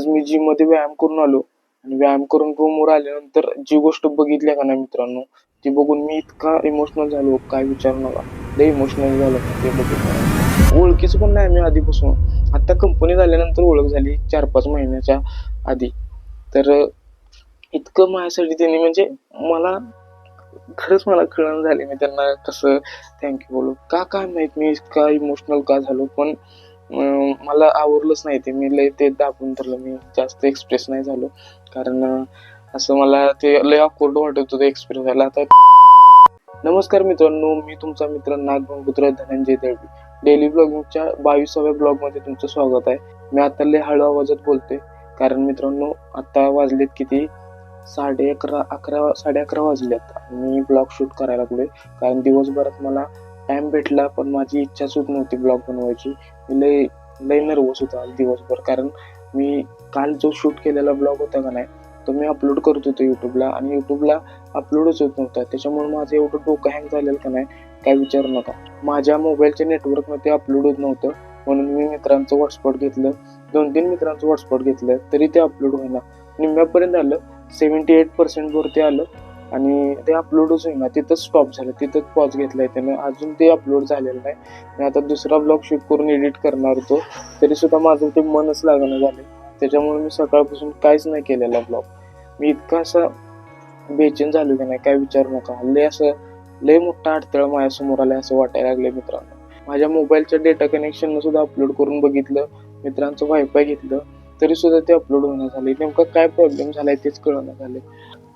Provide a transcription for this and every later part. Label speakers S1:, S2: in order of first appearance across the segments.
S1: आज मी जिममध्ये व्यायाम करून आलो. आणि व्यायाम करून रूमवर आल्यानंतर जी गोष्ट बघितली का ना मित्रांनो ती बघून मी इतका इमोशनल झालो काय विचारू नका. लय इमोशनल झालं ते बघून ओळखीच पण नाही मी आधीपासून. आता कंपनी झाल्यानंतर ओळख झाली चार पाच महिन्याच्या आधी. तर इतकं माझ्यासाठी त्यांनी म्हणजे मला खरंच मला कळण झाली मी त्यांना कसं थँक्यू बोलू. का काय माहीत मी इतका इमोशनल का झालो पण मला आवडलंच नाही ते. मी लय ते दाबून धरलं. मी जास्त एक्सप्रेस नाही झालो. कारण असं मला ते लय अकोर्ड वाटत होतं एक्सप्रेस व्हायला आता नमस्कार मित्रांनो मी तुमचा मित्र नागभंगपुत्र धनंजय दळवी डेली ब्लॉगिंगच्या बावीसाव्या ब्लॉगमध्ये तुमचं स्वागत आहे. मी आता लय हळू आवाजात बोलते कारण मित्रांनो आता वाजलेत किती? साडे अकरा अकरा साडे अकरा वाजलेत. मी ब्लॉग शूट करायला लागलोय. कारण दिवसभरात मला टाइम भेटला पण माझी इच्छाच सुद्धा नव्हती ब्लॉग बनवायची. मी लय लय नर्वस होतो आज दिवसभर. कारण मी काल जो शूट केलेला ब्लॉग होता का नाही तो मी अपलोड करत होतो युट्यूबला आणि युट्यूबला अपलोडच होत नव्हता. त्याच्यामुळे माझं एवढं डोकं हँग झालेलं का नाही काय विचारू नका. माझ्या मोबाईलच्या नेटवर्कमध्ये अपलोड होत नव्हतं. म्हणून मी मित्रांचं हॉटस्पॉट घेतलं. दोन तीन मित्रांचं हॉटस्पॉट घेतलं. तरी ते अपलोड होईना. निम्म्यापर्यंत आलं. सेवन्टी एट पर्सेंटवरती आलं. आणि ते अपलोडच होईना तिथंच स्टॉप झालं तिथंच पॉज घेतलाय त्यानं. अजून ते अपलोड झालेलं नाही. मी आता दुसरा ब्लॉग शूट करून एडिट करणार होतो. तरी सुद्धा माझं ते मनच लागणं झालं त्याच्यामुळे मी सकाळपासून काहीच नाही केलेला ब्लॉग मी इतका असा बेचैन झालो की नाही काय विचार नका. लय असं लय मोठा अडथळा माझ्यासमोर आलाय असं वाटायला लागले मित्रांनो. माझ्या मोबाईलच्या डेटा कनेक्शन सुद्धा अपलोड करून बघितलं मित्रांचं वायफाय घेतलं तरी सुद्धा ते अपलोड होणं झाले नेमका काय प्रॉब्लेम झालाय तेच कळणं झाले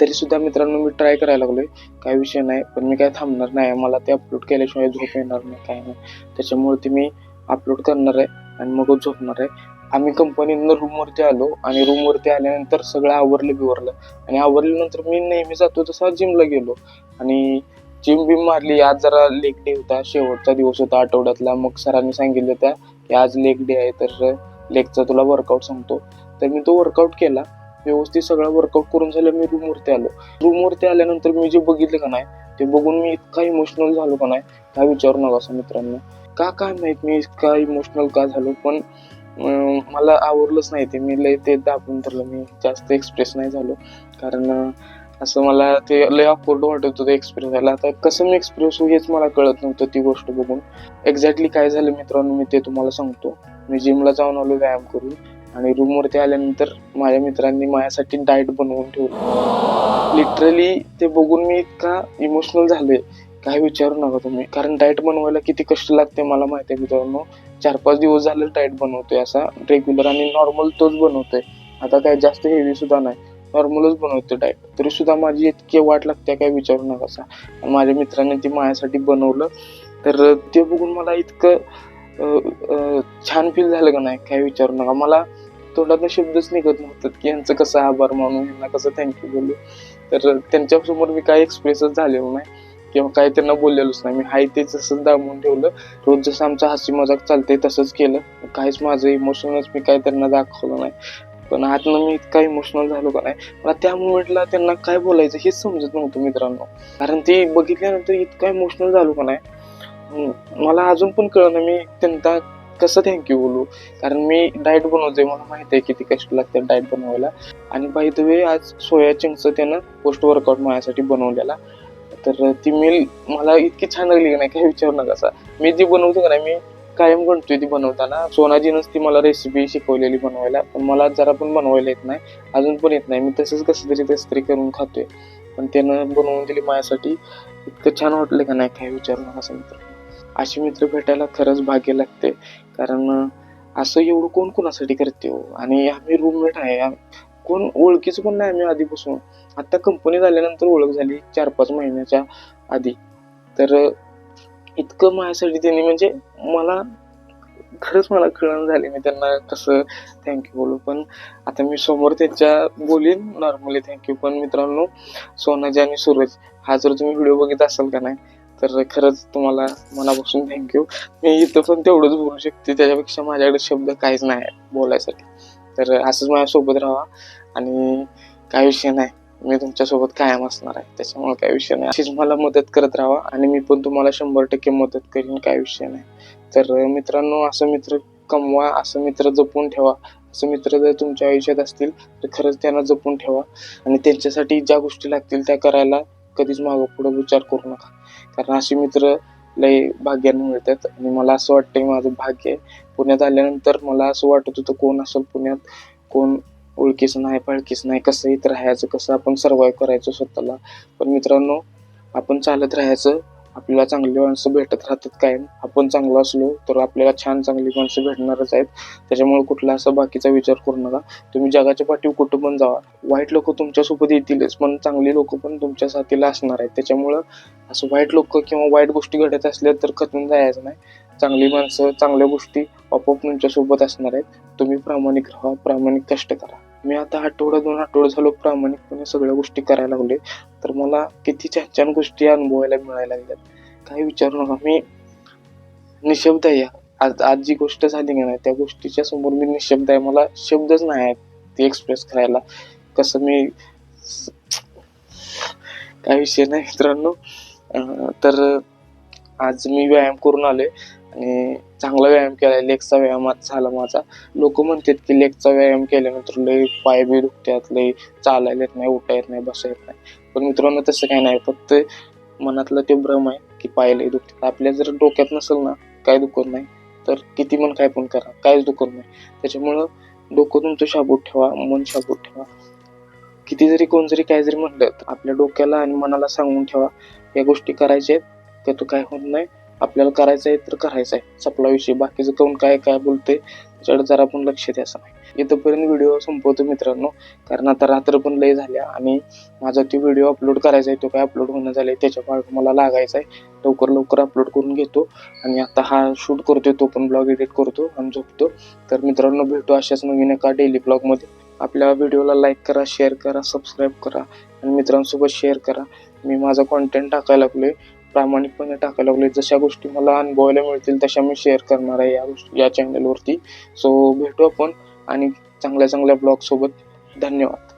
S1: तरी सुद्धा मित्रांनो मी ट्राय करायला लागलोय. काय विषय नाही पण मी काय थांबणार नाही. मला ते अपलोड केल्याशिवाय झोप येणार नाही काय नाही. त्याच्यामुळे ते मी अपलोड करणार आहे आणि मग झोपणार आहे. आम्ही कंपनीनं रूमवरती आलो आणि रूमवरती आल्यानंतर सगळं आवरलं बिवरलं आणि आवरल्यानंतर मी नेहमी जातो तसा जिमला गेलो. आणि जिम बिम मारली. आज जरा लेग डे होता. शेवटचा दिवस होता आठवड्यातला. मग सरांनी सांगितलं होत्या की आज लेग डे आहे तर लेगचा तुला वर्कआउट सांगतो. तर मी तो वर्कआउट केला. व्यवस्थित सगळा वर्कआउट करून झालं मी रूमवरती आलो. रूमवरती आल्यानंतर मी जे बघितलं का नाही ते बघून मी इतका इमोशनल झालो का नाही काय विचारू नका असं मित्रांनो. का काय माहीत मी इतका इमोशनल का झालो पण मला आवडलंच नाही ते. मी लय ते दाबून धरलं मी जास्त एक्सप्रेस नाही झालो. कारण असं मला ते लय अफोर्ड वाटत होतं एक्सप्रेस व्हायला. आता कसं मी एक्सप्रेस होऊ हेच मला कळत नव्हतं ती गोष्ट बघून. एक्झॅक्टली काय झालं मित्रांनो मी ते तुम्हाला सांगतो. मी जिमला जाऊन आलो व्यायाम करून. आणि रूमवरती आल्यानंतर माझ्या मित्रांनी माझ्यासाठी डाएट बनवून ठेवलं. लिटरली ते बघून मी इतका इमोशनल झालोय. काय विचारू नका तुम्ही. कारण डाएट बनवायला किती कष्ट लागते मला माहिती आहे मित्रांनो. चार पाच दिवस झाले डाएट बनवतोय असा. रेग्युलर आणि नॉर्मल तोच बनवतोय. आता काय जास्त हेवी सुद्धा नाही. नॉर्मलच बनवतो डाएट तरी सुद्धा माझी इतकी वाट लागते काय विचारू नका असा. आणि माझ्या मित्राने ते माझ्यासाठी बनवलं. तर ते बघून मला इतकं छान फील झालं का नाही? काय विचारू नका. मला तोंडातून शब्दच निघत नव्हतं की यांचं कसं आभार मानून यांना कसं थँक्यू बोलू. तर त्यांच्यासमोर मी काय एक्सप्रेसच झालेलो नाही किंवा काय त्यांना बोललेलोच नाही. मी हाय ते तसंच दाबून ठेवलं. रोज जसं आमचं हसी मजाक चालते तसंच केलं. काहीच माझं इमोशनच मी काय त्यांना दाखवलं नाही. पण आतनं मी इतका इमोशनल झालो का नाही? मला त्या मुमेंटला त्यांना काय बोलायचं हेच समजत नव्हतं मित्रांनो. कारण ते बघितल्यानंतर इतका इमोशनल झालो का नाही? मला अजून पण कळलं मी त्यांना कसं थँक्यू बोलू? कारण मी डाएट बनवतोय मला माहिती आहे किती कष्ट लागतात डाएट बनवायला. आणि बाय द वे आज सोया चिंगचं त्यानं पोस्ट वर्कआउट माझ्यासाठी बनवलेला. तर ती मेल मला इतकी छान लागली की नाही काही विचारू नका असा. मी जी बनवतो का नाही मी कायम गणतोय ती बनवताना. सोनाजीनंच ती मला रेसिपी शिकवलेली बनवायला. पण मला जरा पण बनवायला येत नाही. अजून पण येत नाही. मी तसंच कसं तरी तसं तरी करून खातोय. पण त्यानं बनवून दिली माझ्यासाठी. इतकं छान वाटलं का नाही काही विचारू नका असं मित्र असे मित्र भेटायला खरंच भाग्य लागते. कारण असं एवढं कोण कोणासाठी करते हो? आणि आम्ही रूममेट आहे. कोण ओळखीचं पण नाही आम्ही आधीपासून. आता कंपनी झाल्यानंतर ओळख झाली चार पाच महिन्याच्या आधी. तर इतकं माझ्यासाठी त्यांनी म्हणजे मला खरंच मला कळण झाली. मी त्यांना कसं थँक्यू बोलू? पण आता मी समोर त्यांच्या बोलीन नॉर्मली थँक्यू पण मित्रांनो सोनाजी आणि सूरज हा जर तुम्ही व्हिडिओ बघित असाल का नाही तर खरंच तुम्हाला मनापासून थँक्यू मी इथं पण तेवढंच बोलू शकते त्याच्यापेक्षा माझ्याकडे शब्द काहीच नाही आहे बोलायसाठी. तर असंच माझ्यासोबत राहा आणि काय विषय नाही मी तुमच्यासोबत कायम असणार आहे त्याच्यामुळे काय विषय नाही. अशीच मला मदत करत राहा आणि मी पण तुम्हाला शंभर टक्के मदत करीन काय विषय नाही. तर मित्रांनो असं मित्र कमवा असं मित्र जपून ठेवा. असं मित्र जर तुमच्या आयुष्यात असतील तर खरंच त्यांना जपून ठेवा. आणि त्यांच्यासाठी ज्या गोष्टी लागतील त्या करायला कधीच मागं पुढं विचार करू नका. कारण असे मित्र लय भाग्यानं मिळतात. आणि मला असं वाटतंय माझं भाग्य आहे पुण्यात आल्यानंतर मला असं वाटत होतं कोण असेल पुण्यात? कोण ओळखीचं नाही पाळखीच नाही? कसं इथं राहायचं? कसं आपण सर्वाईव्ह करायचं स्वतःला? पण मित्रांनो आपण चालत राहायचं. आपल्याला चांगली माणसं भेटत राहतात कायम. आपण चांगलो असलो तर आपल्याला छान चांगली माणसं भेटणारच आहेत. त्याच्यामुळे कुठला असा बाकीचा विचार करू नका. तुम्ही जगाच्या पाठीवर कुठं पण जावा. वाईट लोक तुमच्यासोबत येतीलच पण चांगली लोक पण तुमच्या साथीला असणार आहेत. त्याच्यामुळं असं वाईट लोक किंवा वाईट गोष्टी घडत असल्या तर खचून जायचं नाही. चांगली माणसं चांगल्या गोष्टी आपोआप तुमच्यासोबत असणार आहेत. तुम्ही प्रामाणिक राहा प्रामाणिक कष्ट करा. मी आता आठवडा दोन आठवडे झालो प्रामाणिकपणे सगळ्या गोष्टी करायला लागले तर मला किती छान छान गोष्टी अनुभवायला मिळायला लागल्यात. काही विचारू नका. मी निशब्द आहे. आज आज जी गोष्ट झाली का नाही त्या गोष्टीच्या समोर मी निशब्द आहे. मला शब्दच नाही आहेत ती एक्सप्रेस करायला. कसं मी काय विषय नाही मित्रांनो. तर आज मी व्यायाम करून आलोय आणि चांगला व्यायाम केलाय. लेगचा व्यायाम आज झाला माझा. लोक म्हणतात की लेगचा व्यायाम केल्यानंतर लय पाय बी दुखतात लय चालायला येत नाही उठा येत नाही बसा येत नाही. पण मित्रांनो तसं काही नाही. फक्त मनातला ते भ्रम आहे की पाय लय दुखतात. आपल्या जर डोक्यात नसेल ना काय दुखत नाही. तर किती पण काय पण करा काहीच दुखत नाही. त्याच्यामुळं डोकं तुमचं शाबूत ठेवा मन शाबूत ठेवा. किती जरी कोण जरी काय जरी म्हणलं तर आपल्या डोक्याला आणि मनाला सांगून ठेवा. या गोष्टी करायच्या आहेत का तो काय होत नाही आपल्याला करायचं आहे तर करायचं आहे. सप्लायविषयी बाकीचं कोण काय काय बोलते त्याच्याकडे जरा पण लक्ष द्यायचं नाही. इथंपर्यंत व्हिडिओ संपवतो मित्रांनो. कारण आता रात्र पण लय झाल्या आणि माझा तो व्हिडिओ अपलोड करायचा आहे तो काय अपलोड होणं झालाय त्याच्या मार्ग मला लागायचा आहे. लवकर लवकर अपलोड करून घेतो. आणि आता हा शूट करतोय तो पण ब्लॉग एडिट करतो आणि झोपतो. तर मित्रांनो भेटू अशाच नवीन एका डेली ब्लॉगमध्ये आपल्या व्हिडिओला लाईक करा शेअर करा सबस्क्राईब करा. आणि मित्रांसोबत शेअर करा. मी माझा कॉन्टेंट टाकायला लागलोय. प्रामाणिकपणे टाकायला लागले जशा गोष्टी मला अनुभवायला मिळतील तशा मी शेअर करणार आहे या गोष्टी या चॅनलवरती सो भेटू आपण आणि चांगल्या चांगल्या ब्लॉगसोबत धन्यवाद.